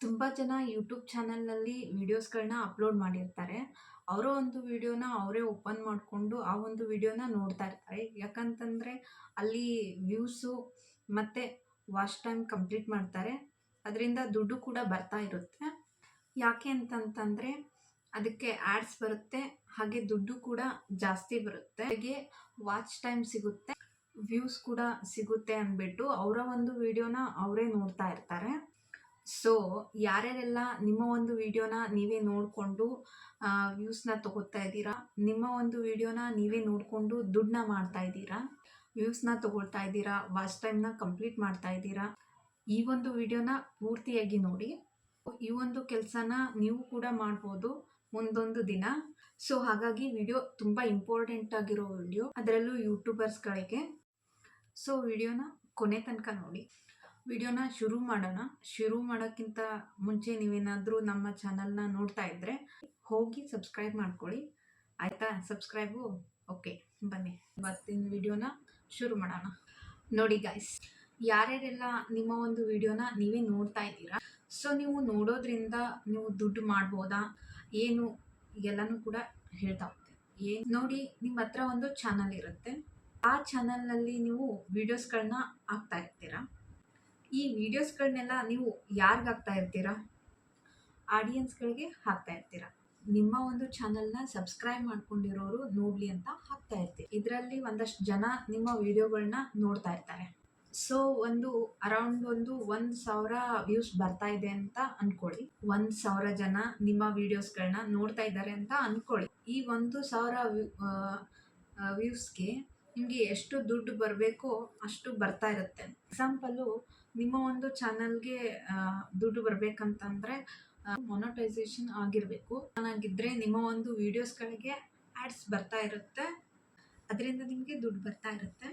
ತುಂಬ ಜನ ಯೂಟ್ಯೂಬ್ ಚಾನಲ್ನಲ್ಲಿ ವೀಡಿಯೋಸ್ಗಳನ್ನ ಅಪ್ಲೋಡ್ ಮಾಡಿರ್ತಾರೆ. ಅವರ ಒಂದು ವಿಡಿಯೋನ ಅವರೇ ಓಪನ್ ಮಾಡಿಕೊಂಡು ಆ ಒಂದು ವಿಡಿಯೋನ ನೋಡ್ತಾ ಇರ್ತಾರೆ. ಯಾಕಂತಂದರೆ ಅಲ್ಲಿ ವ್ಯೂಸು ಮತ್ತು ವಾಚ್ ಟೈಮ್ ಕಂಪ್ಲೀಟ್ ಮಾಡ್ತಾರೆ. ಅದರಿಂದ ದುಡ್ಡು ಕೂಡ ಬರ್ತಾ ಇರುತ್ತೆ. ಯಾಕೆ ಅಂತಂತಂದರೆ ಅದಕ್ಕೆ ಆ್ಯಡ್ಸ್ ಬರುತ್ತೆ, ಹಾಗೆ ದುಡ್ಡು ಕೂಡ ಜಾಸ್ತಿ ಬರುತ್ತೆ. ಹಾಗೆ ವಾಚ್ ಟೈಮ್ ಸಿಗುತ್ತೆ, ವ್ಯೂಸ್ ಕೂಡ ಸಿಗುತ್ತೆ ಅಂದ್ಬಿಟ್ಟು ಅವರ ಒಂದು ವಿಡಿಯೋನ ಅವರೇ ನೋಡ್ತಾ ಇರ್ತಾರೆ. ಸೊ ಯಾರ್ಯಾರೆಲ್ಲ ನಿಮ್ಮ ಒಂದು ವಿಡಿಯೋನ ನೀವೇ ನೋಡಿಕೊಂಡು ವ್ಯೂಸ್ನ ತಗೋತಾ ಇದ್ದೀರಾ? ನಿಮ್ಮ ಒಂದು ವಿಡಿಯೋನ ನೀವೇ ನೋಡಿಕೊಂಡು ದುಡ್ಡನ್ನ ಮಾಡ್ತಾ ಇದ್ದೀರಾ? ವ್ಯೂಸ್ನ ತಗೊಳ್ತಾ ಇದ್ದೀರಾ? ವಾಚ್ ಟೈಮ್ನ ಕಂಪ್ಲೀಟ್ ಮಾಡ್ತಾ ಇದ್ದೀರಾ? ಈ ಒಂದು ವಿಡಿಯೋನ ಪೂರ್ತಿಯಾಗಿ ನೋಡಿ. ಈ ಒಂದು ಕೆಲಸನ ನೀವು ಕೂಡ ಮಾಡ್ಬೋದು ಮುಂದೊಂದು ದಿನ. ಸೊ ಹಾಗಾಗಿ ವಿಡಿಯೋ ತುಂಬ ಇಂಪಾರ್ಟೆಂಟ್ ಆಗಿರೋ ವಿಡಿಯೋ. ಅದರಲ್ಲೂ ಯೂಟ್ಯೂಬರ್ಸ್ಗಳಿಗೆ. ಸೊ ವಿಡಿಯೋನ ಕೊನೆ ತನಕ ನೋಡಿ. ವಿಡಿಯೋನ ಶುರು ಮಾಡೋಣ. ಶುರು ಮಾಡೋಕ್ಕಿಂತ ಮುಂಚೆ ನೀವೇನಾದರೂ ನಮ್ಮ ಚಾನಲ್ನ ನೋಡ್ತಾ ಇದ್ದರೆ ಹೋಗಿ ಸಬ್ಸ್ಕ್ರೈಬ್ ಮಾಡ್ಕೊಳ್ಳಿ. ಆಯಿತಾ? ಸಬ್ಸ್ಕ್ರೈಬು? ಓಕೆ, ಬನ್ನಿ. ಇವತ್ತಿನ ವಿಡಿಯೋನ ಶುರು ಮಾಡೋಣ. ನೋಡಿ ಗಾಯ್ಸ್ ಯಾರ್ಯಾರೆಲ್ಲ ನಿಮ್ಮ ಒಂದು ವಿಡಿಯೋನ ನೀವೇ ನೋಡ್ತಾ ಇದ್ದೀರಾ? ಸೊ ನೀವು ನೋಡೋದ್ರಿಂದ ನೀವು ದುಡ್ಡು ಮಾಡ್ಬೋದಾ? ಏನು? ಎಲ್ಲನೂ ಕೂಡ ಹೇಳ್ತಾ ಹೋಗ್ತೀನಿ ಏನು? ನೋಡಿ, ನಿಮ್ಮ ಹತ್ರ ಒಂದು ಚಾನಲ್ ಇರುತ್ತೆ. ಆ ಚಾನಲ್ನಲ್ಲಿ ನೀವು ವಿಡಿಯೋಸ್ಗಳನ್ನ ಹಾಕ್ತಾ ಇರ್ತೀರಾ? ಈ ವಿಡಿಯೋಸ್ಗಳನ್ನೆಲ್ಲ ನೀವು ಯಾರಿಗೆ ಹಾಕ್ತಾ ಇರ್ತೀರಾ? ಆಡಿಯನ್ಸ್ಗಳಿಗೆ ಹಾಕ್ತಾ ಇರ್ತೀರಾ? ನಿಮ್ಮ ಒಂದು ಚಾನಲ್ನ ಸಬ್ಸ್ಕ್ರೈಬ್ ಮಾಡ್ಕೊಂಡಿರೋರು ನೋಡಲಿ ಅಂತ ಹಾಕ್ತಾ ಇರ್ತೀವಿ ಇದರಲ್ಲಿ ಒಂದಷ್ಟು ಜನ ನಿಮ್ಮ ವಿಡಿಯೋಗಳನ್ನ ನೋಡ್ತಾ ಇರ್ತಾರೆ. ಸೊ ಒಂದು ಅರೌಂಡ್ ಒಂದು ಒಂದು ಸಾವಿರ ವ್ಯೂಸ್ ಬರ್ತಾ ಇದೆ ಅಂತ ಅನ್ಕೊಳ್ಳಿ. ಒಂದು ಸಾವಿರ ಜನ ನಿಮ್ಮ ವಿಡಿಯೋಸ್ಗಳನ್ನ ನೋಡ್ತಾ ಇದ್ದಾರೆ ಅಂತ ಅನ್ಕೊಳ್ಳಿ. ಈ ಒಂದು ಸಾವಿರ ವ್ಯೂಸ್ಗೆ ನಿಮಗೆ ಎಷ್ಟು ದುಡ್ಡು ಬರಬೇಕೋ ಅಷ್ಟು ಬರ್ತಾ ಇರುತ್ತೆ. ಎಕ್ಸಾಂಪಲು ನಿಮ್ಮ ಒಂದು ಚಾನಲ್ಗೆ ದುಡ್ಡು ಬರಬೇಕಂತಂದರೆ ಮೊನಟೈಸೇಷನ್ ಆಗಿರಬೇಕು. ಚೆನ್ನಾಗಿದ್ದರೆ ನಿಮ್ಮ ಒಂದು ವೀಡಿಯೋಸ್ಗಳಿಗೆ ಆ್ಯಡ್ಸ್ ಬರ್ತಾ ಇರುತ್ತೆ. ಅದರಿಂದ ನಿಮಗೆ ದುಡ್ಡು ಬರ್ತಾ ಇರುತ್ತೆ.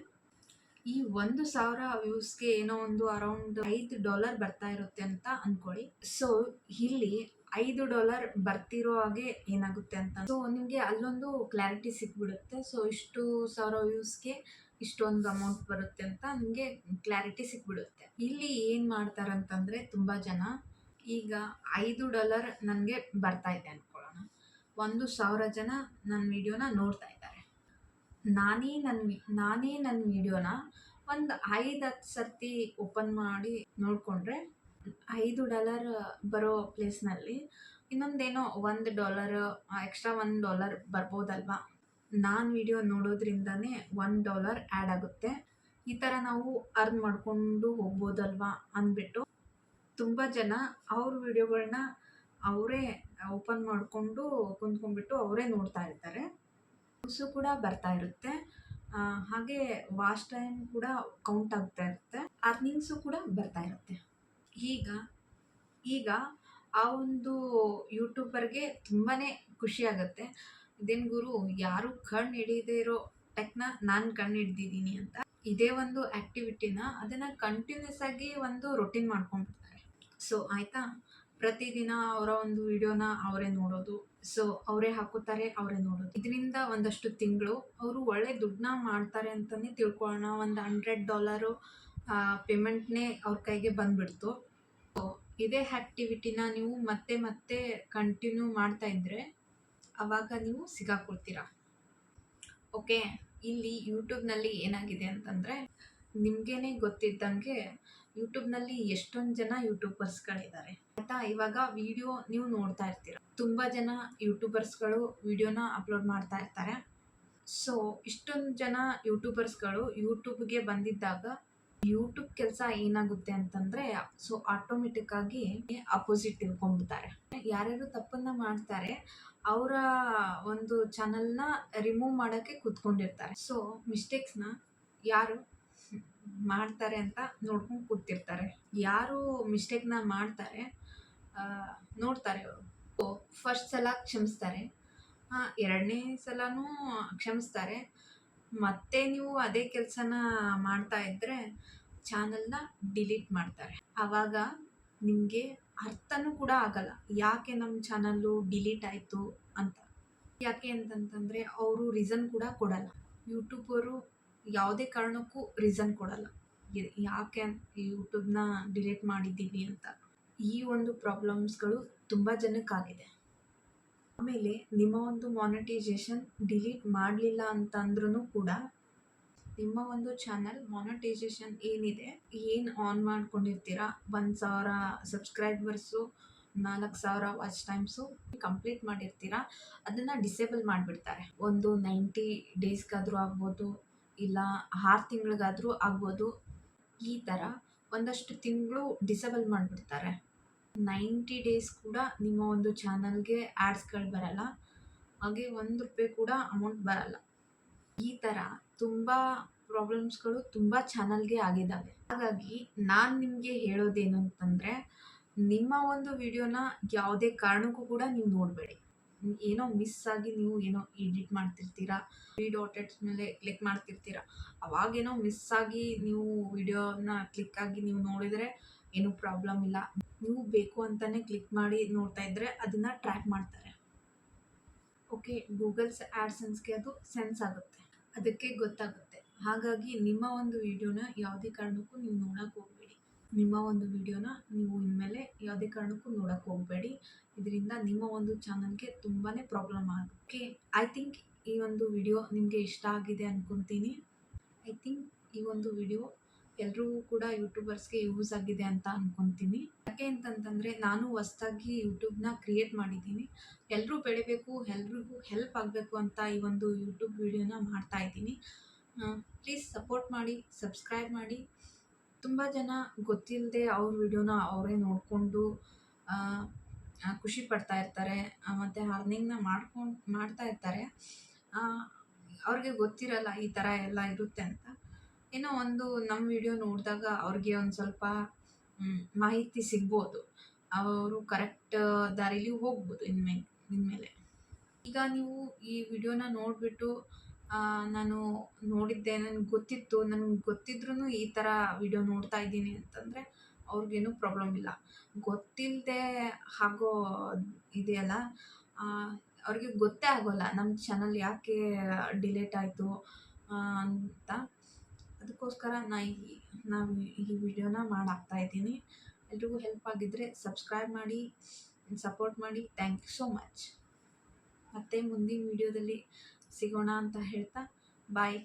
ಈ ಒಂದು ಸಾವಿರ ವ್ಯೂಸ್ಗೆ ಏನೋ ಒಂದು ಅರೌಂಡ್ ಐದು ಡಾಲರ್ ಬರ್ತಾ ಇರುತ್ತೆ ಅಂತ ಅಂದ್ಕೊಳ್ಳಿ ಸೊ ಇಲ್ಲಿ ಐದು ಡಾಲರ್ ಬರ್ತಿರೋ ಹಾಗೆ ಏನಾಗುತ್ತೆ ಅಂತ. ಸೊ ನಿಮಗೆ ಅಲ್ಲೊಂದು ಕ್ಲಾರಿಟಿ ಸಿಕ್ಬಿಡುತ್ತೆ. ಸೊ ಇಷ್ಟು ಸಾವಿರ ವ್ಯೂಸ್ಗೆ ಇಷ್ಟೊಂದು ಅಮೌಂಟ್ ಬರುತ್ತೆ ಅಂತ ನಿಮಗೆ ಕ್ಲಾರಿಟಿ ಸಿಕ್ಬಿಡುತ್ತೆ. ಇಲ್ಲಿ ಏನು ಮಾಡ್ತಾರಂತಂದರೆ ತುಂಬ ಜನ, ಈಗ ಐದು ಡಾಲರ್ ನನಗೆ ಬರ್ತಾ ಇದೆ ಅಂದ್ಕೊಳ್ಳೋಣ ಒಂದು ಸಾವಿರ ಜನ ನನ್ನ ವಿಡಿಯೋನ ನೋಡ್ತಾ ಇದ್ದಾರೆ. ನಾನೇ ನನ್ನ ನಾನೇ ನನ್ನ ವಿಡಿಯೋನ ಒಂದು ಐದು, ಹತ್ತು ಸರ್ತಿ ಓಪನ್ ಮಾಡಿ ನೋಡಿಕೊಂಡ್ರೆ ಐದು ಡಾಲರ್ ಬರೋ ಪ್ಲೇಸ್ನಲ್ಲಿ ಇನ್ನೊಂದೇನೋ ಒಂದು ಡಾಲರ್ ಎಕ್ಸ್ಟ್ರಾ ಒಂದು ಡಾಲರ್ ಬರ್ಬೋದಲ್ವಾ? ನಾನು ವಿಡಿಯೋ ನೋಡೋದ್ರಿಂದನೇ ಒನ್ ಡಾಲರ್ ಆ್ಯಡ್ ಆಗುತ್ತೆ. ಈ ಥರ ನಾವು ಅರ್ನ್ ಮಾಡಿಕೊಂಡು ಹೋಗ್ಬೋದಲ್ವಾ ಅಂದ್ಬಿಟ್ಟು ತುಂಬ ಜನ ಅವ್ರ ವಿಡಿಯೋಗಳನ್ನ ಅವರೇ ಓಪನ್ ಮಾಡಿಕೊಂಡು ಕುಂತ್ಕೊಂಡ್ಬಿಟ್ಟು ಅವರೇ ನೋಡ್ತಾ ಇರ್ತಾರೆ. ಹುಸು ಕೂಡ ಬರ್ತಾ ಇರುತ್ತೆ. ಹಾಗೆ ವಾಚ್ ಟೈಮ್ ಕೂಡ ಕೌಂಟ್ ಆಗ್ತಾ ಇರುತ್ತೆ. ಅರ್ನಿಂಗ್ಸು ಕೂಡ ಬರ್ತಾ ಇರುತ್ತೆ. ಈಗ ಈಗ ಆ ಒಂದು ಯೂಟ್ಯೂಬರ್ಗೆ ತುಂಬಾ ಖುಷಿ ಆಗುತ್ತೆ. ಇದೇನು ಗುರು, ಯಾರು ಕಣ್ಣು ಹಿಡಿಯದೇ ಇರೋ ಟೆಕ್ನ ನಾನು ಕಣ್ಣು ಹಿಡ್ದಿದ್ದೀನಿ ಅಂತ. ಇದೇ ಒಂದು ಆ್ಯಕ್ಟಿವಿಟಿನ ಅದನ್ನು ಕಂಟಿನ್ಯೂಸ್ ಆಗಿ ಒಂದು ರೊಟೀನ್ ಮಾಡ್ಕೊಂಡ್ಬಿಡ್ತಾರೆ. ಸೊ, ಆಯಿತಾ? ಪ್ರತಿದಿನ ಅವರ ಒಂದು ವಿಡಿಯೋನ ಅವರೇ ನೋಡೋದು. ಸೊ, ಅವರೇ ಹಾಕೋತಾರೆ ಅವರೇ ನೋಡೋದು. ಇದರಿಂದ ಒಂದಷ್ಟು ತಿಂಗಳು ಅವರು ಒಳ್ಳೆ ದುಡ್ಡನ್ನ ಮಾಡ್ತಾರೆ ಅಂತಲೇ ತಿಳ್ಕೊಳ್ಳೋಣ. ಒಂದು ಹಂಡ್ರೆಡ್ ಡಾಲರು ಪೇಮೆಂಟ್ನೇ ಅವ್ರ ಕೈಗೆ ಬಂದುಬಿಡ್ತು. ಇದೇ ಆ್ಯಕ್ಟಿವಿಟಿನ ನೀವು ಮತ್ತೆ ಮತ್ತೆ ಕಂಟಿನ್ಯೂ ಮಾಡ್ತಾ ಇದ್ದರೆ ಆವಾಗ ನೀವು ಸಿಗಾಕೊಳ್ತೀರ ಓಕೆ ಇಲ್ಲಿ ಯೂಟ್ಯೂಬ್ನಲ್ಲಿ ಏನಾಗಿದೆ ಅಂತಂದರೆ ನಿಮಗೇನೆ ಗೊತ್ತಿದ್ದಂಗೆ ಯೂಟ್ಯೂಬ್ನಲ್ಲಿ ಎಷ್ಟೊಂದು ಜನ ಯೂಟ್ಯೂಬರ್ಸ್ಗಳಿದ್ದಾರೆ ಆಯಿತಾ ಇವಾಗ ವಿಡಿಯೋ ನೀವು ನೋಡ್ತಾ ಇರ್ತೀರ. ತುಂಬ ಜನ ಯೂಟ್ಯೂಬರ್ಸ್ಗಳು ವಿಡಿಯೋನ ಅಪ್ಲೋಡ್ ಮಾಡ್ತಾ ಇರ್ತಾರೆ. ಸೊ ಇಷ್ಟೊಂದು ಜನ ಯೂಟ್ಯೂಬರ್ಸ್ಗಳು ಯೂಟ್ಯೂಬ್ಗೆ ಬಂದಿದ್ದಾಗ ಯೂಟ್ಯೂಬ್ ಕೆಲಸ ಏನಾಗುತ್ತೆ ಅಂತಂದ್ರೆ, ಸೊ ಆಟೋಮೆಟಿಕ್ ಆಗಿ ಅಪೋಸಿಟ್ ತಿಳ್ಕೊಂಡ್ಬಿಡ್ತಾರೆ. ಯಾರ್ಯಾರು ತಪ್ಪನ್ನ ಮಾಡ್ತಾರೆ, ಅವರ ಒಂದು ಚಾನಲ್ನ ರಿಮೂವ್ ಮಾಡೋಕ್ಕೆ ಕೂತ್ಕೊಂಡಿರ್ತಾರೆ. ಸೊ ಮಿಸ್ಟೇಕ್ಸ್ನ ಯಾರು ಮಾಡ್ತಾರೆ ಅಂತ ನೋಡ್ಕೊಂಡು ಕೂತಿರ್ತಾರೆ. ಯಾರು ಮಿಸ್ಟೇಕ್ನ ಮಾಡ್ತಾರೆ ನೋಡ್ತಾರೆ ಅವರು. ಫಸ್ಟ್ ಸಲ ಕ್ಷಮಿಸ್ತಾರೆ. ಎರಡನೇ ಸಲನೂ ಕ್ಷಮಿಸ್ತಾರೆ. ಮತ್ತೆ ನೀವು ಅದೇ ಕೆಲಸನ ಮಾಡ್ತಾ ಇದ್ದರೆ ಚಾನಲ್ನ ಡಿಲೀಟ್ ಮಾಡ್ತಾರೆ. ಆವಾಗ ನಿಮಗೆ ಅರ್ಥನೂ ಕೂಡ ಆಗಲ್ಲ. ಯಾಕೆ ನಮ್ಮ ಚಾನಲ್ಲು ಡಿಲೀಟ್ ಆಯಿತು ಅಂತ. ಯಾಕೆ ಅಂತಂತಂದರೆ ಅವರು ರೀಸನ್ ಕೂಡ ಕೊಡಲ್ಲ. ಯೂಟ್ಯೂಬರು ಯಾವುದೇ ಕಾರಣಕ್ಕೂ ರೀಸನ್ ಕೊಡಲ್ಲ. ಯಾಕೆ ಯೂಟ್ಯೂಬ್ನ ಡಿಲೀಟ್ ಮಾಡಿದ್ದೀವಿ ಅಂತ. ಈ ಒಂದು ಪ್ರಾಬ್ಲಮ್ಸ್ಗಳು ತುಂಬ ಜನಕ್ಕಾಗಿದೆ. ಆಮೇಲೆ ನಿಮ್ಮ ಒಂದು ಮಾನಿಟೈಸೇಷನ್ ಡಿಲೀಟ್ ಮಾಡಲಿಲ್ಲ ಅಂತಂದ್ರೂ ಕೂಡ ನಿಮ್ಮ ಒಂದು ಚಾನಲ್ ಮಾನಿಟೈಸೇಷನ್ ಏನಿದೆ, ಏನು ಆನ್ ಮಾಡ್ಕೊಂಡಿರ್ತೀರಾ? ಒಂದು ಸಾವಿರ ಸಬ್ಸ್ಕ್ರೈಬರ್ಸು ನಾಲ್ಕು ಸಾವಿರ ವಾಚ್ ಟೈಮ್ಸು ಕಂಪ್ಲೀಟ್ ಮಾಡಿರ್ತೀರಾ? ಅದನ್ನು ಡಿಸೇಬಲ್ ಮಾಡಿಬಿಡ್ತಾರೆ. ಒಂದು ನೈಂಟಿ ಡೇಸ್ಗಾದರೂ ಆಗ್ಬೋದು, ಇಲ್ಲ ಆರು ತಿಂಗಳಿಗಾದರೂ ಆಗ್ಬೋದು, ಈ ಥರ ಒಂದಷ್ಟು ತಿಂಗಳು ಡಿಸೇಬಲ್ ಮಾಡಿಬಿಡ್ತಾರೆ. ನೈಂಟಿ ಡೇಸ್ ಕೂಡ ನಿಮ್ಮ ಒಂದು ಚಾನಲ್ಗೆ ಆ್ಯಡ್ಸ್ಗಳು ಬರಲ್ಲ. ಹಾಗೆ ಒಂದು ರೂಪಾಯಿ ಕೂಡ ಅಮೌಂಟ್ ಬರಲ್ಲ. ಈ ಥರ ತುಂಬ ಪ್ರಾಬ್ಲಮ್ಸ್ಗಳು ತುಂಬ ಚಾನಲ್ಗೆ ಆಗಿದ್ದಾವೆ ಹಾಗಾಗಿ ನಾನು ನಿಮಗೆ ಹೇಳೋದೇನು ಅಂತಂದರೆ, ನಿಮ್ಮ ಒಂದು ವಿಡಿಯೋನ ಯಾವುದೇ ಕಾರಣಕ್ಕೂ ಕೂಡ ನೀವು ನೋಡಬೇಡಿ. ಏನೋ ಮಿಸ್ ಆಗಿ ನೀವು ಏನೋ ಎಡಿಟ್ ಮಾಡ್ತಿರ್ತೀರಾ, ತ್ರೀ ಡಾಟೆಟ್ಸ್ ಮೇಲೆ ಕ್ಲಿಕ್ ಮಾಡ್ತಿರ್ತೀರಾ ಅವಾಗೇನೋ ಮಿಸ್ ಆಗಿ ನೀವು ವಿಡಿಯೋನ ಕ್ಲಿಕ್ ಆಗಿ ನೀವು ನೋಡಿದರೆ ಏನೂ ಪ್ರಾಬ್ಲಮ್ ಇಲ್ಲ. ನೀವು ಬೇಕು ಅಂತಲೇ ಕ್ಲಿಕ್ ಮಾಡಿ ನೋಡ್ತಾ ಇದ್ದರೆ ಅದನ್ನು ಟ್ರ್ಯಾಕ್ ಮಾಡ್ತಾರೆ. ಓಕೆ ಗೂಗಲ್ಸ್ ಆ್ಯಡ್ಸೆನ್ಸ್ಗೆ ಅದು ಸೆನ್ಸ್ ಆಗುತ್ತೆ. ಅದಕ್ಕೆ ಗೊತ್ತಾಗುತ್ತೆ. ಹಾಗಾಗಿ ನಿಮ್ಮ ಒಂದು ವಿಡಿಯೋನ ಯಾವುದೇ ಕಾರಣಕ್ಕೂ ನೀವು ನೋಡೋಕೆ ಹೋಗಬೇಡಿ. ನಿಮ್ಮ ಒಂದು ವಿಡಿಯೋನ ನೀವು ಇನ್ಮೇಲೆ ಯಾವುದೇ ಕಾರಣಕ್ಕೂ ನೋಡೋಕೆ ಹೋಗಬೇಡಿ. ಇದರಿಂದ ನಿಮ್ಮ ಒಂದು ಚಾನಲ್ಗೆ ತುಂಬಾ ಪ್ರಾಬ್ಲಮ್ ಆಗುತ್ತೆ. ಐ ಥಿಂಕ್ ಈ ಒಂದು ವಿಡಿಯೋ ನಿಮಗೆ ಇಷ್ಟ ಆಗಿದೆ ಅಂದ್ಕೊತೀನಿ ಐ ಥಿಂಕ್ ಈ ಒಂದು ವಿಡಿಯೋ ಎಲ್ರಿಗೂ ಕೂಡ ಯೂಟ್ಯೂಬರ್ಸ್ಗೆ ಯೂಸ್ ಆಗಿದೆ ಅಂತ ಅಂದ್ಕೊತೀನಿ ಯಾಕೆ ಅಂತಂತಂದರೆ ನಾನು ಹೊಸ್ದಾಗಿ ಯೂಟ್ಯೂಬ್ನ ಕ್ರಿಯೇಟ್ ಮಾಡಿದ್ದೀನಿ. ಎಲ್ಲರೂ ಬೆಳಿಬೇಕು, ಎಲ್ರಿಗೂ ಹೆಲ್ಪ್ ಆಗಬೇಕು ಅಂತ ಈ ಒಂದು ಯೂಟ್ಯೂಬ್ ವಿಡಿಯೋನ ಮಾಡ್ತಾ ಇದ್ದೀನಿ. ಪ್ಲೀಸ್ ಸಪೋರ್ಟ್ ಮಾಡಿ, ಸಬ್ಸ್ಕ್ರೈಬ್ ಮಾಡಿ. ತುಂಬ ಜನ ಗೊತ್ತಿಲ್ಲದೆ ಅವ್ರ ವಿಡಿಯೋನ ಅವರೇ ನೋಡಿಕೊಂಡು ಖುಷಿ ಪಡ್ತಾ ಇರ್ತಾರೆ. ಮತ್ತು ಅರ್ನಿಂಗ್ನ ಮಾಡ್ಕೊಂಡು, ಮಾಡ್ತಾ ಇರ್ತಾರೆ. ಅವ್ರಿಗೆ ಗೊತ್ತಿರಲ್ಲ ಈ ಥರ ಎಲ್ಲ ಇರುತ್ತೆ ಅಂತ. ಏನೋ ಒಂದು ನಮ್ಮ ವಿಡಿಯೋ ನೋಡಿದಾಗ ಅವ್ರಿಗೆ ಒಂದು ಸ್ವಲ್ಪ ಮಾಹಿತಿ ಸಿಗ್ಬೋದು. ಅವರು ಕರೆಕ್ಟ್ ದಾರಿಲಿ ಹೋಗ್ಬೋದು ಇನ್ಮೇಲೆ ಇನ್ಮೇಲೆ. ಈಗ ನೀವು ಈ ವಿಡಿಯೋನ ನೋಡಿಬಿಟ್ಟು ನಾನು ನೋಡಿದ್ದೆ, ನನಗೆ ಗೊತ್ತಿತ್ತು, ನನಗೆ ಗೊತ್ತಿದ್ರೂ ಈ ಥರ ವಿಡಿಯೋ ನೋಡ್ತಾ ಇದ್ದೀನಿ ಅಂತಂದರೆ ಅವ್ರಿಗೇನು ಪ್ರಾಬ್ಲಮ್ ಇಲ್ಲ. ಗೊತ್ತಿಲ್ಲದೆ ಆಗೋ ಇದೆಯಲ್ಲ ಅವ್ರಿಗೆ ಗೊತ್ತೇ ಆಗೋಲ್ಲ ನಮ್ಮ ಚಾನಲ್ ಯಾಕೆ ಡಿಲೇಟ್ ಆಯಿತು ಅಂತ. ಅದಕ್ಕೋಸ್ಕರ ನಾ ಈ, ನಾವು ಈ ವಿಡಿಯೋನ ಮಾಡಾಕ್ತಾ ಇದ್ದೀನಿ. ಎಲ್ರಿಗೂ ಹೆಲ್ಪ್ ಆಗಿದ್ದರೆ ಸಬ್ಸ್ಕ್ರೈಬ್ ಮಾಡಿ ಸಪೋರ್ಟ್ ಮಾಡಿ. ಥ್ಯಾಂಕ್ ಯು ಸೋ ಮಚ್ ಮತ್ತೆ ಮುಂದಿನ ವಿಡಿಯೋದಲ್ಲಿ ಸಿಗೋಣ ಅಂತ ಹೇಳ್ತಾ ಬಾಯ್